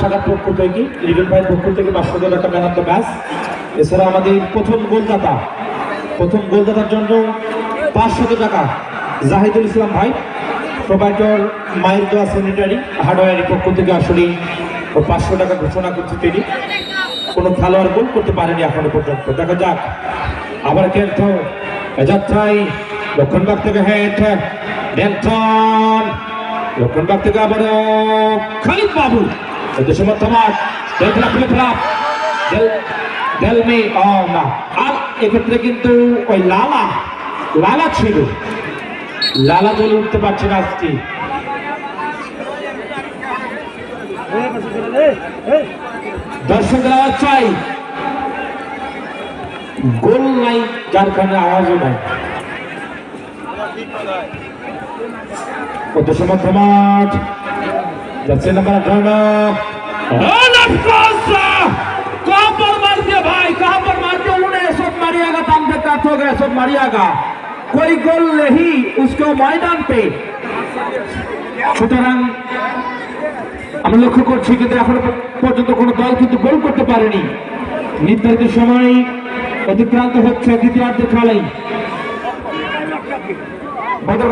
ছাড়ার পক্ষ থেকে লিটন ভাইয়ের পক্ষ থেকে পাঁচশো টাকা ম্যান অফ দ্য ম্যাচ এছাড়া আমাদের প্রথম গোলদাতা, প্রথম গোলদাতার জন্য পাঁচশত টাকা, জাহিদুল ইসলাম ভাই প্রোভাইডার মায়ের দোয়া স্যানিটারি হার্ডওয়ারের পক্ষ থেকে আসলে ও পাঁচশো টাকা ঘোষণা করছে তিনি। কোনো খেলোয়াড় গোল করতে পারেনি এখনও পর্যন্ত। দেখা যাক, আবার খেলতো যাত্রায় লক্ষণবাগ থেকে হেড, ডেন্টন। লক্ষণবাগ থেকে আবারও খালিদ বাবু এদের সমর্থমান ডেলফ্লাপ ফ্লিপফ্লাপ ডেলমি ও না আর এক্ষেত্রে কিন্তু ওই লালা লালা ছিল লালা জ্বলে উঠতে পারছে না আজকে দর্শকরা চাই। গোল নাই, যার কারণে আওয়াজও নাই। কত সমর্থ মাঠ যাচ্ছে নাম্বার আঠারো कहाँ पर मार दिया भाई कहाँ पर मार दिया उन्होंने सब मारिएगा दाम देता हो गया सब मारिएगा कोई गोल नहीं उसको मैदान पे সুতরাং আমরা লক্ষ্য করছি কিন্তু এখনো পর্যন্ত কোনো দল কিন্তু গোল করতে পারেনি নির্ধারিত সময় অতিক্রান্ত হচ্ছে দ্বিতীয়ার্ধের খেলাই